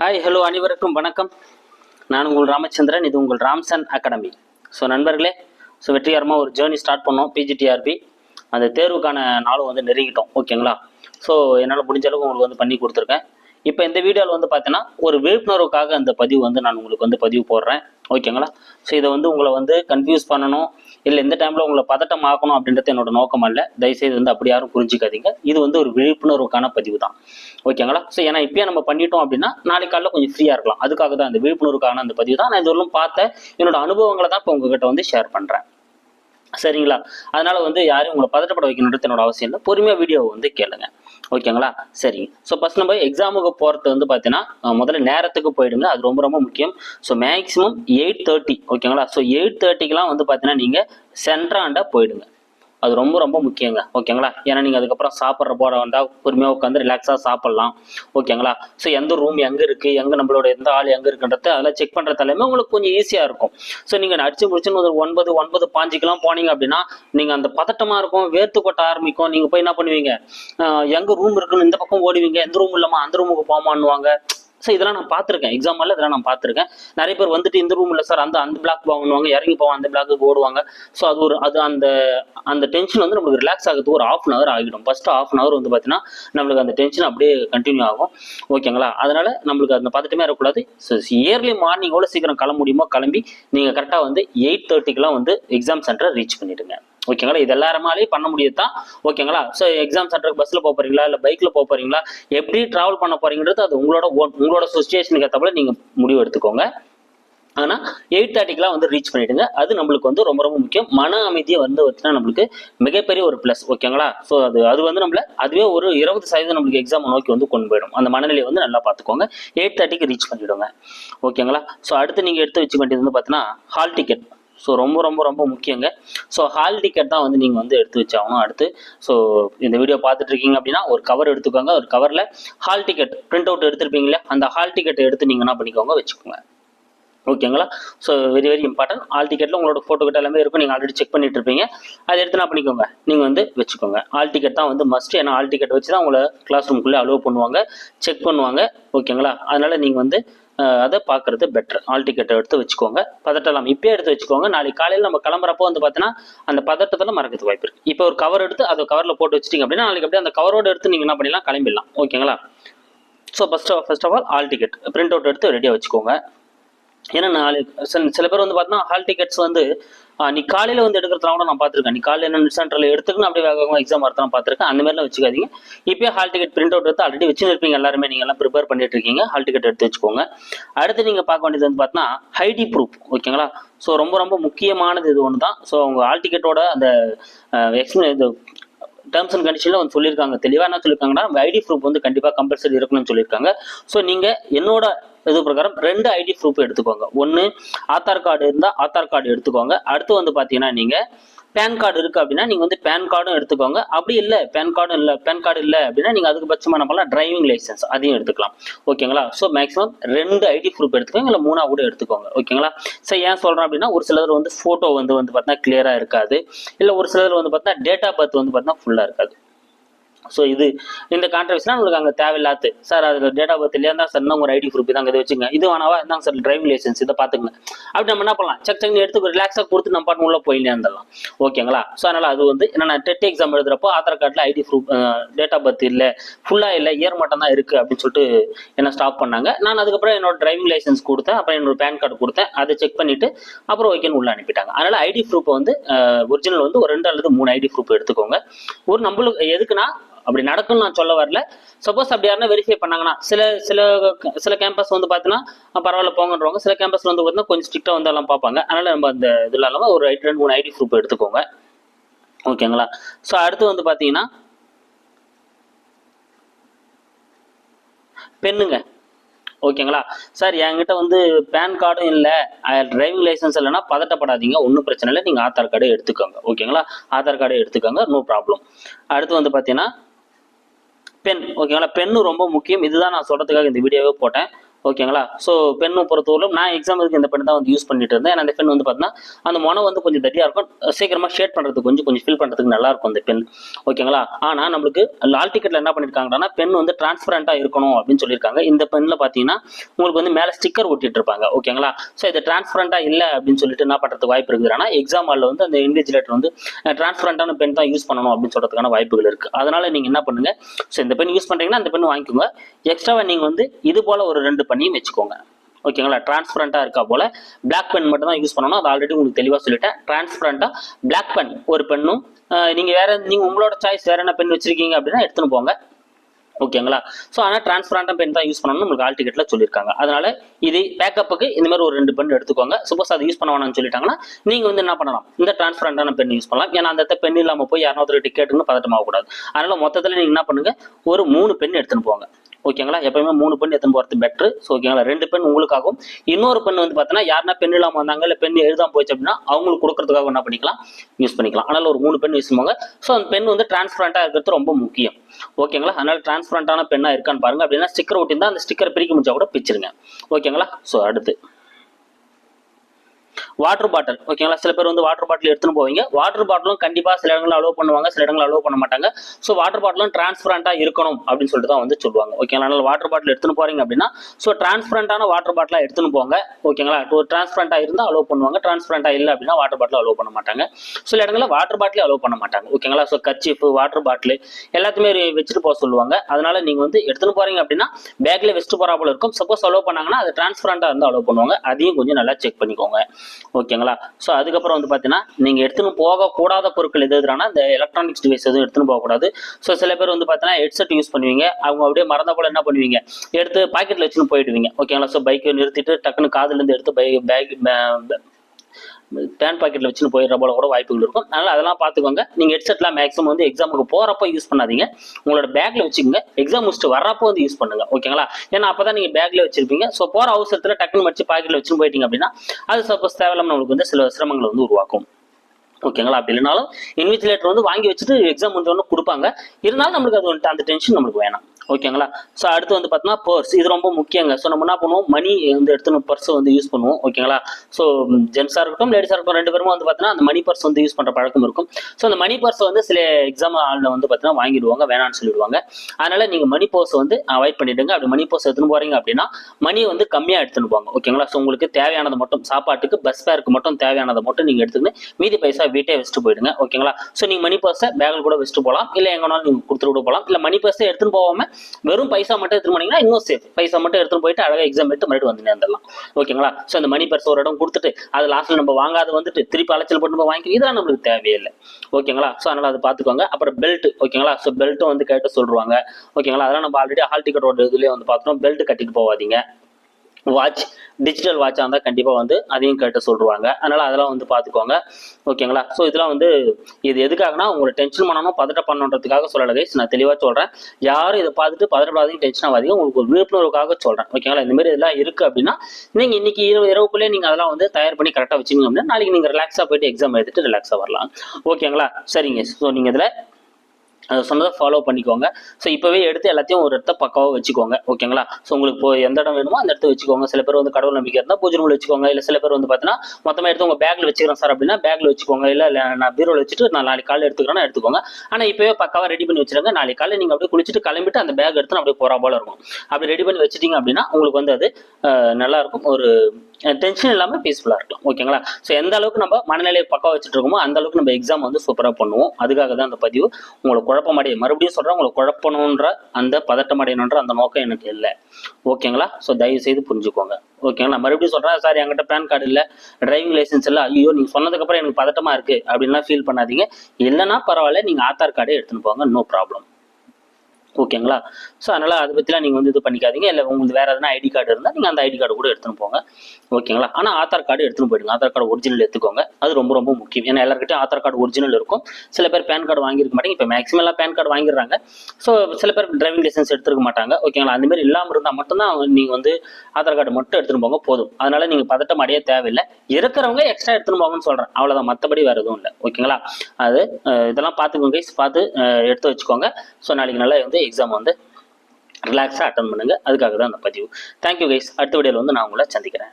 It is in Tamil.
ஹாய் ஹலோ அனைவருக்கும் வணக்கம். நான் உங்கள் ராமச்சந்திரன் இது உங்கள் ராம்சன் அகாடமி. ஸோ நண்பர்களே ஸோ வெற்றிகரமாக ஒரு ஜேர்னி ஸ்டார்ட் பண்ணோம் பிஜிடிஆர்பி அந்த தேர்வுக்கான நாளும் வந்து நெருங்கிட்டோம் ஓகேங்களா ஸோ என்னால் முடிஞ்ச அளவுக்கு உங்களுக்கு வந்து பண்ணி கொடுத்துருக்கேன். இப்போ இந்த வீடியோவில் வந்து பார்த்தீங்கன்னா ஒரு விழிப்புணர்வுக்காக அந்த பதிவு வந்து நான் உங்களுக்கு வந்து பதிவு போடுறேன். ஓகேங்களா ஸோ இதை வந்து உங்களை வந்து கன்ஃபியூஸ் பண்ணணும். இல்லை எந்த டைமில் உங்களை பதட்டம் ஆக்கணும் அப்படின்றது என்னோட நோக்கம் அல்ல. தயவுசெய்து வந்து அப்படி யாரும் புரிஞ்சிக்காதீங்க. இது வந்து ஒரு விழிப்புணர்வுக்கான பதிவு தான். ஓகேங்களா ஸோ ஏன்னா இப்பயே நம்ம பண்ணிட்டோம் அப்படின்னா நாளைக்கு காலையில் கொஞ்சம் ஃப்ரீயாக இருக்கலாம். அதுக்காக தான் அந்த விழிப்புணர்வுக்கான அந்த பதிவு தான் நான் இதுவரையும் பார்த்த என்னோட அனுபவங்களை தான் இப்போ உங்ககிட்ட வந்து ஷேர் பண்ணுறேன் சரிங்களா? அதனால வந்து யாரையும் உங்களை பதட்டப்பட வைக்கணுன்றது என்னோட அவசியம் இல்லை. பொறுமையாக வீடியோவை வந்து கேளுங்க. ஓகேங்களா? சரி. ஸோ ஃபஸ்ட் நம்ம எக்ஸாமுக்கு போகிறது வந்து பார்த்தீங்கன்னா முதல்ல நேரத்துக்கு போயிடுங்க. அது ரொம்ப ரொம்ப முக்கியம். ஸோ மேக்ஸிமம் எயிட் தேர்ட்டி ஓகேங்களா? ஸோ எயிட் தேர்ட்டிக்கெலாம் வந்து பார்த்தீங்கன்னா நீங்கள் சென்ட்ராண்டா போயிடுங்க. அது ரொம்ப ரொம்ப முக்கியங்க. ஓகேங்களா? ஏன்னா நீங்கள் அதுக்கப்புறம் சாப்பிட்ற போட வந்தால் பொறுமையாக உட்காந்து ரிலாக்ஸாக சாப்பிட்லாம். ஓகேங்களா? ஸோ எந்த ரூம் எங்கே இருக்குது எங்கே நம்மளோட எந்த ஆள் எங்கே இருக்குன்றது அதெல்லாம் செக் பண்ணுற தலைமை உங்களுக்கு கொஞ்சம் ஈஸியாக இருக்கும். ஸோ நீங்கள் அடிச்சு முடிச்சுன்னு ஒரு ஒன்பது ஒன்பது பாஞ்சுக்கெல்லாம் போனீங்க அப்படின்னா நீங்கள் அந்த பதட்டமாக இருக்கும் வேர்த்து கொட்ட ஆரம்பிக்கும். நீங்கள் போய் என்ன பண்ணுவீங்க? எங்கே ரூம் இருக்குன்னு இந்த பக்கம் ஓடுவீங்க எந்த ரூம் இல்லாமல் அந்த ரூமுக்கு போமான்னுவாங்க. ஸோ இதெல்லாம் நான் பார்த்துருக்கேன். எக்ஸாம் எல்லாம் இதெல்லாம் நான் பார்த்துருக்கேன். நிறைய பேர் வந்துட்டு இந்த ரூம் இல்லை சார் அந்த அந்த பிளாக் போகணுவாங்க இறங்கி போவாங்க அந்த பிளாக்கு ஓடுவாங்க. ஸோ அது ஒரு அது அந்த அந்த டென்ஷன் வந்து நம்மளுக்கு ரிலாக்ஸ் ஆகிறதுக்கு ஒரு ஆஃப் அன் ஹவர் ஆகிடும். ஃபர்ஸ்ட் ஆஃப் அன் ஹவர் வந்து பார்த்தீங்கன்னா நம்மளுக்கு அந்த டென்ஷன் அப்படியே கண்டினியூ ஆகும். ஓகேங்களா அதனால நம்மளுக்கு அந்த பார்த்துட்டுமே இருக்கக்கூடாது ஸோ இயர்லி மார்னிங் எவ்வளோ சீக்கிரம் கிளம்ப முடியுமோ கிளம்பி நீங்கள் கரெக்டாக வந்து எயிட் தேர்ட்டிக்கெலாம் வந்து எக்ஸாம் சென்டரை ரீச் பண்ணிடுங்க. ஓகேங்களா இது எல்லாருமாலே பண்ண முடியாது? தான் ஓகேங்களா ஸோ எக்ஸாம் சென்டருக்கு பஸ்ஸில் போக போறீங்களா? இல்லை பைக்கில் போக போறீங்களா? எப்படி ட்ராவல் பண்ண போறீங்கிறது அது உங்களோட உங்களோட சுச்சுவேஷனுக்கு ஏற்றபோல நீங்கள் முடிவு எடுத்துக்கோங்க. ஆனால் எயிட் தேர்ட்டிக்கெலாம் வந்து ரீச் பண்ணிடுங்க. அது நம்மளுக்கு வந்து ரொம்ப ரொம்ப முக்கியம். மன அமைதியை வந்து வச்சுன்னா நம்மளுக்கு மிகப்பெரிய ஒரு ப்ளஸ் ஓகேங்களா ஸோ அது அது வந்து நம்மள அதுவே ஒரு இருபது சதவீதம் நம்மளுக்கு எக்ஸாம் நோக்கி வந்து கொண்டு போயிடும். அந்த மனநிலையை வந்து நல்லா பார்த்துக்கோங்க. எயிட் தேர்ட்டிக்கு ரீச் பண்ணிவிடுங்க ஓகேங்களா ஸோ அடுத்து நீங்கள் எடுத்து வச்சுக்க வேண்டியது வந்து பார்த்தீங்கன்னா ஹால் டிக்கெட் ஸோ ரொம்ப ரொம்ப ரொம்ப முக்கியங்க. ஸோ ஹால் டிக்கெட் தான் வந்து நீங்கள் வந்து எடுத்து வச்சாகணும் அடுத்து. ஸோ இந்த வீடியோ பார்த்துட்டு இருக்கீங்க அப்படின்னா ஒரு கவர் எடுத்துக்கோங்க. ஒரு கவரில் ஹால் டிக்கெட் பிரிண்ட் அவுட் எடுத்துருப்பீங்களே அந்த ஹால் டிக்கெட்டை எடுத்து நீங்கள் என்ன பண்ணிக்கோங்க வச்சுக்கோங்க. ஓகேங்களா so very very important hall டிக்கெட்டில் உங்களோட ஃபோட்டோ கிட்ட எல்லாமே இருக்கும். நீங்கள் ஆல்ரெடி செக் பண்ணிட்டு இருப்பீங்க. அதை எடுத்து நான் பண்ணிக்கோங்க. நீங்கள் வந்து வச்சுக்கோங்க. ஆல் டிக்கெட் தான் வந்து மஸ்ட் ஏன்னா ஆல் டிக்கெட் வச்சு தான் உங்களை கிளாஸ் ரூம்குள்ளே அலோவ் பண்ணுவாங்க. செக் பண்ணுவாங்க. ஓகேங்களா அதனால் நீங்கள் வந்து அதை பார்க்குறது பெட்டர் ஆல் டிக்கெட்டை எடுத்து வச்சுக்கோங்க. பதட்டலாம். இப்போயே எடுத்து வச்சுக்கோங்க. நாளைக்கு காலையில் நம்ம கிளம்புறப்போ வந்து பார்த்தீங்கன்னா அந்த பதட்டத்தில் மறக்கிறது வாய்ப்பு இருக்குது இப்போ ஒரு கவர் எடுத்து அதை கவரில் போட்டு வச்சிட்டிங்க அப்படின்னா நாளைக்கு அப்படியே அந்த கவரோடு எடுத்து நீங்கள் என்ன பண்ணிடலாம்? கிளம்பிடலாம். ஓகேங்களா so first first of all hall ticket print out எடுத்து ரெடியாக வச்சுக்கோங்க. ஏன்னா நாலு சில சில பேர் வந்து பார்த்தீங்கன்னா ஹால் டிக்கெட்ஸ் வந்து நீ காலையில் வந்து எடுக்கிறதுலாம் கூட நான் பார்த்துருக்கேன். நீ காலையில் என்ன சென்டரில் எடுத்துக்கணும் அப்படியே வேகமாக எக்ஸாம் வரலாம் பார்த்துருக்கேன். அந்த மாதிரிலாம் வச்சுக்காதீங்க. இப்போயே ஹால் டிக்கெட் பிரிண்ட் அவுட் எடுத்து ஆல்ரெடி வச்சுருப்பீங்க இருப்பீங்க எல்லாருமே. நீங்கள் எல்லாம் ப்ரிப்பேர் பண்ணிட்டு இருக்கீங்க. ஹால் டிக்கெட் எடுத்து வச்சுக்கோங்க. அடுத்து நீங்கள் பார்க்க வேண்டியது வந்து பார்த்தீங்கன்னா ஹைடி ப்ரூஃப் ஓகேங்களா? ஸோ ரொம்ப ரொம்ப முக்கியமானது இது ஒன்று தான் ஸோ உங்கள் ஹால் டிக்கெட்டோட அந்த எக்ஸ்பிளே இது டேர்ம்ஸ் அண்ட் கண்டிஷனில் வந்து சொல்லியிருக்காங்க. தெளிவாக என்ன சொல்லியிருக்காங்கன்னா ஐடி ப்ரூஃப் வந்து கண்டிப்பாக கம்பல்சரி இருக்கணும்னு சொல்லியிருக்காங்க. ஸோ நீங்கள் என்னோட இது பிரகாரம் ரெண்டு ஐடி ப்ரூஃப் எடுத்துக்கோங்க. ஒன்று ஆதார் கார்டு இருந்தால் ஆதார் கார்டு எடுத்துக்கோங்க. அடுத்து வந்து பார்த்தீங்கன்னா நீங்கள் பேன் கார்டு இருக்குது அப்படின்னா நீங்கள் வந்து பேன் கார்டும் எடுத்துக்கோங்க. அப்படி இல்லை பேன் கார்டும் இல்லை பேன் கார்டு இல்லை அப்படின்னா நீங்கள் அதுக்கு பட்சமாக என்ன பண்ணலாம் டிரைவிங் லைசன்ஸ் அதையும் எடுத்துக்கலாம். ஓகேங்களா ஸோ மேக்ஸிமம் ரெண்டு ஐடி ப்ரூஃப் எடுத்துக்கோங்க. இல்லை மூணா கூட எடுத்துக்கோங்க. ஓகேங்களா ஸோ ஏன் சொல்கிறேன் அப்படின்னா ஒரு சிலர் வந்து ஃபோட்டோ வந்து வந்து பார்த்தீங்கன்னா கிளியராக இருக்காது. இல்லை ஒரு சிலர் வந்து பார்த்தீங்கன்னா டேட் ஆஃப் பர்த் வந்து பார்த்தீங்கன்னா ஃபுல்லாக இருக்காது. ஸோ இது இந்த கான்ட்ரவர்ஸ்லாம் உங்களுக்கு அங்கே தேவையில்லாது சார் அதில் டேட் ஆஃப் பர்த் இல்லையா தான் சார் இன்னும் ஒரு ஐடி ப்ரூஃப் தான் இதை வச்சுங்க இது வேணாவா? இருந்தாங்க சார் டிரைவிங் லைசன்ஸ் இதை பார்த்துங்க அப்படி நம்ம என்ன பண்ணலாம்? செக் செக் எடுத்து ரிலாக்ஸாக கொடுத்து நம்ம பாட்டு உள்ளே போயிலே இருந்துடலாம் ஓகேங்களா? ஸோ அதனால் அது வந்து என்னென்ன டெட் எக்ஸாம் எழுதுறப்போ ஆதார் கார்டில் ID proof date of birth இல்லை ஃபுல்லாக இல்லை இயர் மட்டும் தான் இருக்குது அப்படின்னு சொல்லிட்டு என்ன ஸ்டாப் பண்ணாங்க. நான் அதுக்கப்புறம் என்னோட டிரைவிங் லைசன்ஸ் கொடுத்தேன். அப்புறம் என்னோட பேன் கார்டு கொடுத்தேன். அதை செக் பண்ணிவிட்டு அப்புறம் ஓகேன்னு உள்ளே அனுப்பிட்டாங்க. அதனால் ஐடி ப்ரூஃப் வந்து ஒரிஜினல் வந்து ஒரு ரெண்டு அல்லது மூணு ஐடி ப்ரூஃப் எடுத்துக்கோங்க. ஒரு நம்மளுக்கு எதுக்குன்னா அப்படி நடக்கும்னு நான் சொல்ல வரல. சப்போஸ் அப்படி யாருன்னா வெரிஃபை பண்ணாங்கன்னா சில சில சில கேம்பஸ் வந்து பார்த்தீங்கன்னா பரவாயில்ல போங்கன்றவங்க சில கேம்பஸ் வந்து பார்த்தீங்கன்னா கொஞ்சம் ஸ்ட்ரிக்டாக வந்து எல்லாம் பார்ப்பாங்க. அதனால நம்ம அந்த இதில் இல்லாமல் ஒரு ரெண்டு மூணு ஐடி ப்ரூஃப் எடுத்துக்கோங்க. ஓகேங்களா ஸோ அடுத்து வந்து பார்த்தீங்கன்னா பெண்ணுங்க. ஓகேங்களா சார் என்கிட்ட வந்து பேன் கார்டும் இல்லை டிரைவிங் லைசன்ஸ் இல்லைன்னா பதட்டப்படாதீங்க. ஒன்றும் பிரச்சனை இல்லை. நீங்கள் ஆதார் கார்டு எடுத்துக்கோங்க. ஓகேங்களா ஆதார் கார்டு எடுத்துக்கோங்க. நோ ப்ராப்ளம் அடுத்து வந்து பார்த்தீங்கன்னா பெண் ஓகேங்களா பெண்ணு ரொம்ப முக்கியம். இதுதான் நான் சொல்கிறதுக்காக இந்த வீடியோவே போட்டேன். ஓகேங்களா? ஸோ பெண்ணை பொறுத்தவரைக்கும் நான் எக்ஸாம்பிளுக்கு இந்த பென் தான் வந்து யூஸ் பண்ணிட்டு இருந்தேன். ஏன்னா அந்த பெண் வந்து பார்த்தீங்கன்னா அந்த மனம் வந்து கொஞ்சம் தட்டியாக இருக்கும். சீக்கிரமாக ஷேட் பண்ணுறதுக்கு கொஞ்சம் கொஞ்சம் ஃபில் பண்ணுறதுக்கு நல்லா இருக்கும் அந்த பென் ஓகேங்களா? ஆனால் நம்மளுக்கு லால் டிக்கெட்டில் என்ன பண்ணியிருக்காங்கன்னா பென் வந்து டிரான்ஸ்பரண்ட்டாக இருக்கணும் அப்படின்னு சொல்லியிருக்காங்க. இந்த பெண்ணில் பார்த்தீங்கன்னா உங்களுக்கு வந்து மேலே ஸ்டிக்கர் ஒட்டிட்டு இருப்பாங்க. ஓகேங்களா? ஸோ இது டிரான்ஸ்பரண்ட்டாக இல்லை அப்படின்னு சொல்லிட்டு என்ன பண்ணுறதுக்கு வாய்ப்பு இருக்குது? ஆனால் எக்ஸாம் ஹாலில் வந்து அந்த இன்விஜிலேட்டர் வந்து டிரான்ஸ்பரண்டான பென் தான் யூஸ் பண்ணணும் அப்படின்னு சொல்கிறதுக்கான வாய்ப்புகள் இருக்குது அதனால நீங்கள் என்ன பண்ணுங்கள் ஸோ இந்த பென் யூஸ் பண்ணுறீங்கன்னா அந்த பெண் வாங்கிக்கோங்க. எக்ஸ்ட்ராவாக நீங்கள் வந்து இது போல் ஒரு ரெண்டு பண்ணியும் வச்சுக்கோங்க. ஓகேங்களா? டிரான்ஸ்பரண்ட்டாக இருக்கா போல். பிளாக் பென் மட்டும் தான் யூஸ் பண்ணணும். அது ஆல்ரெடி உங்களுக்கு தெளிவாக சொல்லிட்டேன். டிரான்ஸ்பரண்ட்டாக பிளாக் பென் ஒரு பெண்ணும் நீங்கள் வேறு நீங்கள் உங்களோட சாய்ஸ் வேறு என்ன பென் வச்சுருக்கீங்க அப்படின்னா எடுத்துன்னு போங்க. ஓகேங்களா? ஸோ ஆனால் டிரான்ஸ்பரண்டாக பென் தான் யூஸ் பண்ணணும்னு உங்களுக்கு ஆல் டிக்கெட்டில் சொல்லியிருக்காங்க. அதனால இது பேக்கப்புக்கு இந்த மாதிரி ஒரு ரெண்டு பென் எடுத்துக்கோங்க. சப்போஸ் அதை யூஸ் பண்ண வேணாம்னு சொல்லிட்டாங்கன்னா நீங்கள் வந்து என்ன பண்ணலாம்? இந்த டிரான்ஸ்பரண்டான பென் யூஸ் பண்ணலாம். ஏன்னா அந்த பென் இல்லாமல் போய் இரநூத்தி டிக்கெட்டுன்னு பதட்டமாகக்கூடாது அதனால மொத்தத்தில் நீங்கள் என்ன பண்ணுங்க? ஒரு மூணு பென் எடுத்துன்னு போங்க. ஓகேங்களா எப்பயுமே மூணு பெண் எடுத்துன்னு போகிறது பெட்ரு ஸோ ஓகேங்களா ரெண்டு பெண் உங்களுக்காகவும். இன்னொரு பெண் வந்து பார்த்தீங்கன்னா யாருன்னா பெண் இல்லாமல் வந்தாங்க இல்லை பெண் எழுதாம போச்சு அப்படின்னா அவங்களுக்கு கொடுக்கறதுக்காக என்ன பண்ணிக்கலாம்? யூஸ் பண்ணிக்கலாம். அதனால ஒரு மூணு பெண் யூஸ் பண்ணுவாங்க. ஸோ அந்த பெண் வந்து டிரான்ஸ்பரண்ட்டாக இருக்கிறது ரொம்ப முக்கியம். ஓகேங்களா அதனால டிரான்ஸ்பரண்டான பெண்ணாக இருக்கான்னு பாருங்க. அப்படின்னா ஸ்டிக்கர் ஒட்டியிருந்தா அந்த ஸ்டிக்கர் பிரிக்க முடிஞ்சா கூட பிச்சிருங்க ஓகேங்களா ஸோ அடுத்து. வாட்டர் பாட்டில் ஓகேங்களா சில பேர் வந்து வாட்டர் பாட்டில் எடுத்துன்னு போவீங்க. வாட்டர் பாட்டிலும் கண்டிப்பாக சில இடங்களில் அலோவ் பண்ணுவாங்க சில இடங்களில் அலோவ் பண்ண மாட்டாங்க. ஸோ வாட்டர் பாட்டிலும் டிரான்ஸ்பரண்டாக இருக்கணும் அப்படின்னு சொல்லிட்டு தான் வந்து சொல்லுவாங்க. ஓகேங்களா அதனால் வாட்டர் பாட்டில் எடுத்துன்னு போறீங்க அப்படின்னா ஸோ டிரான்ஸ்பரண்டான வாட்டர் பாட்டிலாக எடுத்துன்னு போங்க. ஓகேங்களா டிரான்ஸ்பரண்டாக இருந்தால் அலோவ் பண்ணுவாங்க. டிரான்ஸ்பரண்டாக இல்லை அப்படின்னா வாட்டர் பாட்டில் அலோவ் பண்ண மாட்டாங்க. சில இடங்களில் வாட்டர் பாட்டிலே அலோவ் பண்ண மாட்டாங்க. ஓகேங்களா ஸோ கச்சிப்பு வாட்டர் பாட்டில் எல்லாத்தையுமே வச்சுட்டு போக சொல்லுவாங்க. அதனால நீங்கள் வந்து எடுத்துன்னு போறீங்க அப்படின்னா பேக்கில் வச்சுட்டு போறாப்புல இருக்கும். சப்போஸ் அலோவ் பண்ணாங்கன்னா அது டிரான்ஸ்பரண்டாக இருந்தால் அலோவ் பண்ணுவாங்க. அதையும் கொஞ்சம் நல்லா செக் பண்ணிக்கோங்க. ஓகேங்களா? ஸோ அதுக்கப்புறம் வந்து பார்த்தீங்கன்னா நீங்கள் எடுத்துன்னு போகக்கூடாத பொருட்கள் எது எதுனா இந்த எலக்ட்ரானிக்ஸ் டிவைஸ் எதுவும் எடுத்துன்னு போகக்கூடாது. ஸோ சில பேர் வந்து பார்த்தீங்கன்னா ஹெட்செட் யூஸ் பண்ணுவீங்க. அவங்க அப்படியே மறந்த போல என்ன பண்ணுவீங்க? எடுத்து பாக்கெட்டில் வச்சுன்னு போயிடுவீங்க. ஓகேங்களா? ஸோ பைக்கை நிறுத்திட்டு டக்குன்னு காதுலேருந்து எடுத்து பை பேக் பேன் பாக்கெட்டில் வச்சுன்னு போயிடுற போல கூட வாய்ப்புகள் இருக்கும். அதனால் அதெல்லாம் பார்த்துக்கோங்க நீங்கள் ஹெட்செட்லாம் மேக்ஸிமம் வந்து எக்ஸாமுக்கு போகிறப்போ யூஸ் பண்ணாதீங்க. உங்களோட பேக்கில் வச்சுக்கோங்க. எக்ஸாம் முடிச்சுட்டு வர்றப்போ வந்து யூஸ் பண்ணுங்க. ஓகேங்களா ஏன்னா அப்போ தான் நீங்கள் பேக்கில் வச்சிருப்பீங்க. ஸோ போகிற அவசரத்தில் டக்குன்னு வச்சு பாக்கெட்டில் வச்சுன்னு போயிட்டீங்க அப்படின்னா அது சப்போஸ் தேவையில்லாம நம்மளுக்கு வந்து சில சிரமங்களை வந்து உருவாக்கும். ஓகேங்களா அப்படி இல்லைனாலும் இன்விஜிலேட்டர் வந்து வாங்கி வச்சுட்டு எக்ஸாம் முடிஞ்சோன்னு கொடுப்பாங்க. இருந்தாலும் நம்மளுக்கு அது வந்துட்டு அந்த டென்ஷன் நம்மளுக்கு வேணாம். ஓகேங்களா? ஸோ அடுத்து வந்து பார்த்தீங்கன்னா பர்ஸ் இது ரொம்ப முக்கியங்க. ஸோ நம்ம என்ன பண்ணுவோம்? மணி வந்து எடுத்து பர்ஸ் வந்து யூஸ் பண்ணுவோம். ஓகேங்களா? ஸோ ஜென்ஸாக இருக்கட்டும் லேடிஸாக இருக்கட்டும் ரெண்டு பேரும் வந்து பார்த்தீங்கன்னா அந்த மணி பர்ஸ் வந்து யூஸ் பண்ணுற பழக்கம் இருக்கும். ஸோ அந்த மணி பர்ஸ் வந்து சில எக்ஸாம் ஆளில் வந்து பார்த்தீங்கன்னா வாங்கிடுவாங்க. வேணாம்னு சொல்லிடுவாங்க. அதனால நீங்கள் மணி பர்ஸ் வந்து அவாய்ட் பண்ணிடுங்க. அப்படி மணி பர்ஸ் எடுத்துன்னு போறீங்க அப்படின்னா மணி வந்து கம்மியாக எடுத்துன்னு போங்க ஓகேங்களா? ஸோ உங்களுக்கு தேவையானது மட்டும் சாப்பாட்டுக்கு பஸ் ஃபேருக்கு மட்டும் தேவையானதை மட்டும் நீங்கள் எடுத்துக்கிட்டு மீதி பைசா வீட்டே வச்சுட்டு போயிடுங்க. ஓகேங்களா? ஸோ நீங்கள் மணி பர்ஸை பேக்கில் கூட வச்சுட்டு போகலாம். இல்லை எங்கனாலும் நீங்கள் கொடுத்துட்டு கூட போகலாம். இல்லை மணி பர்ஸை எடுத்துன்னு போகாமல் வெறும் பைசா மட்டும் எடுத்துட்டு போனீங்கன்னா இன்னும் சேஃப் பைசா மட்டும் எடுத்துட்டு போயிட்டு அழகாக எக்ஸாம் எடுத்து மறுபடியும் வந்து நேர்ந்துடலாம் ஓகேங்களா? ஸோ அந்த மணி பர்ஸ் ஒரு இடம் கொடுத்துட்டு அது லாஸ்ட்டில் நம்ம வாங்காத வந்துட்டு திருப்பி அலைச்சல் போட்டு நம்ம வாங்கி இதெல்லாம் நம்மளுக்கு தேவையில்லை. ஓகேங்களா? ஸோ அதனால் அதை பார்த்துக்கோங்க. அப்புறம் பெல்ட் ஓகேங்களா? ஸோ பெல்ட்டும் வந்து கேட்டு சொல்லுவாங்க ஓகேங்களா? அதெல்லாம் நம்ம ஆல்ரெடி ஹால் டிக்கெட்டோட இதுலேயே வந்து பார்த்துட்டோம். பெல்ட் கட்டிட்டு போவாதீங்க வாட்ச் டிஜிட்டல் வாட்சாக இருந்தால் கண்டிப்பாக வந்து அதையும் கேட்டு சொல்லுவாங்க அதனால் அதெல்லாம் வந்து பார்த்துக்கோங்க ஓகேங்களா ஸோ இதெல்லாம் வந்து இது எதுக்காகனா உங்களை டென்ஷன் பண்ணணும் பதட்ட பண்ணுன்றதுக்காக சொல்லலை கைஸ் நான் தெளிவாக சொல்கிறேன் யாரும் இதை பார்த்துட்டு பதட்டப்படாதீங்க டென்ஷன் ஆகாதீங்க. உங்களுக்கு ஒரு விழிப்புணர்வுக்காக சொல்கிறேன் ஓகேங்களா இந்தமாரி இதெல்லாம் இருக்குது அப்படின்னா நீங்கள் இன்றைக்கி இரவு இரவுக்குள்ளே நீங்கள் அதெல்லாம் வந்து தயார் பண்ணி கரெக்டாக வச்சுங்க அப்படின்னா நாளைக்கு நீங்கள் ரிலாக்ஸாக போயிட்டு எக்ஸாம் எழுதிட்டு ரிலாக்ஸாக வரலாம். ஓகேங்களா சரிங்க ஸோ நீங்கள் இதில் அதை சொன்னதை ஃபாலோ பண்ணிக்கோங்க. ஸோ இப்போவே எடுத்து எல்லாத்தையும் ஒரு இடத்த பக்காவாக வச்சுக்கோங்க. ஓகேங்களா? ஸோ உங்களுக்கு இப்போ எந்த இடம் வேணுமோ அந்த இடத்த வச்சுக்கோங்க. சில பேர் வந்து கடவுள் நம்பிக்கை இருந்தால் பூஜை ரூமில் வச்சுக்கோங்க. இல்லை சில பேர் வந்து பார்த்தீங்கன்னா மொத்தமாக எடுத்து உங்கள் பேக்கில் வச்சுக்கிறேன் சார் அப்படின்னா பேக்கில் வச்சுக்கோங்க. இல்லை இல்லை நான் பீரோவில் வச்சுட்டு நான் நாளைக்கு காலையில் எடுத்துக்கிறேன்னா எடுத்துக்கோங்க. ஆனால் இப்போவே பக்காவாக ரெடி பண்ணி வச்சுருங்க. நாளைக்கு காலையில் நீங்கள் அப்படியே குளிச்சுட்டு கிளம்பிட்டு அந்த பேக் எடுத்து அப்படியே போகிற போல இருக்கும். அப்படி ரெடி பண்ணி வச்சிட்டீங்க அப்படின்னா உங்களுக்கு வந்து அது நல்லாயிருக்கும் ஒரு டென்ஷன் இல்லாமல் பீஸ்ஃபுல்லாக இருக்கலாம் ஓகேங்களா? ஸோ எந்த அளவுக்கு நம்ம மனநிலையை பக்கம் வச்சுட்டு இருக்கோமோ அந்த அளவுக்கு நம்ம எக்ஸாம் வந்து சூப்பராக பண்ணுவோம். அதுக்காக தான் அந்த பதிவு. குழப்பம் அடைய மறுபடியும் சொல்கிறேன் உங்களுக்கு குழப்பணுன்ற அந்த பதட்டம் அடையணுன்ற அந்த நோக்கம் எனக்கு இல்லை. ஓகேங்களா? ஸோ தயவு செய்து புரிஞ்சுக்கோங்க. ஓகேங்களா? மறுபடியும் சொல்கிறேன் சார் என்கிட்ட பேன் கார்டு இல்லை டிரைவிங் லைசன்ஸ் இல்லை. ஐயோ நீங்கள் சொன்னதுக்கப்புறம் எனக்கு பதட்டமாக இருக்குது அப்படின்லாம் ஃபீல் பண்ணாதீங்க. இல்லைன்னா பரவாயில்ல நீங்கள் ஆதார் கார்டே எடுத்துன்னு போங்க. நோ ப்ராப்ளம் ஓகேங்களா? ஸோ அதனால் அதை பற்றிலாம் நீங்கள் வந்து இது பண்ணிக்காதீங்க. இல்லை உங்களுக்கு வேறு எதனா ஐடி கார்டு இருந்தால் நீங்கள் அந்த ஐடி கார்டு கூட எடுத்துன்னு போங்க. ஓகேங்களா? ஆனால் ஆதார் கார்டு எடுத்துன்னு போயிடுங்க. ஆதார் கார்டு ஒரிஜினல் எடுத்துக்கோங்க. அது ரொம்ப ரொம்ப முக்கியம். ஏன்னா எல்லாருக்கிட்டையும் ஆதார் கார்டு ஒரிஜினல் இருக்கும். சில பேர் பேன் கார்டு வாங்கியிருக்க மாட்டாங்க. இப்போ மேக்ஸிமம் எல்லாம் பேன் கார்டு வாங்கிடுறாங்க. ஸோ சில பேர் டிரைவிங் லைசன்ஸ் எடுத்துருக்க மாட்டாங்க. ஓகேங்களா? அந்த மாதிரி இல்லாமல் இருந்தால் மட்டும்தான் நீங்கள் வந்து ஆதார் கார்டு மட்டும் எடுத்துன்னு போங்க. போதும். அதனால் நீங்கள் பதட்டம் அடைய தேவையில்லை. இருக்கிறவங்க எக்ஸ்ட்ரா எடுத்துன்னு போங்கன்னு சொல்கிறேன் அவ்வளோதான் மற்றபடி வேறு எதுவும் இல்லை. ஓகேங்களா? அது இதெல்லாம் பார்த்துக்கோங்க பார்த்து எடுத்து வச்சுக்கோங்க. ஸோ நாளைக்கு நல்லா வந்து எக்ஸாம் வந்து ரிலாக்ஸாக அட்டன் பண்ணுங்கள் அதுக்காக தான் அந்த பதிவு. தேங்க்யூ கைஸ் அடுத்த வீடியோவில் வந்து நான் உங்களை சந்திக்கிறேன்.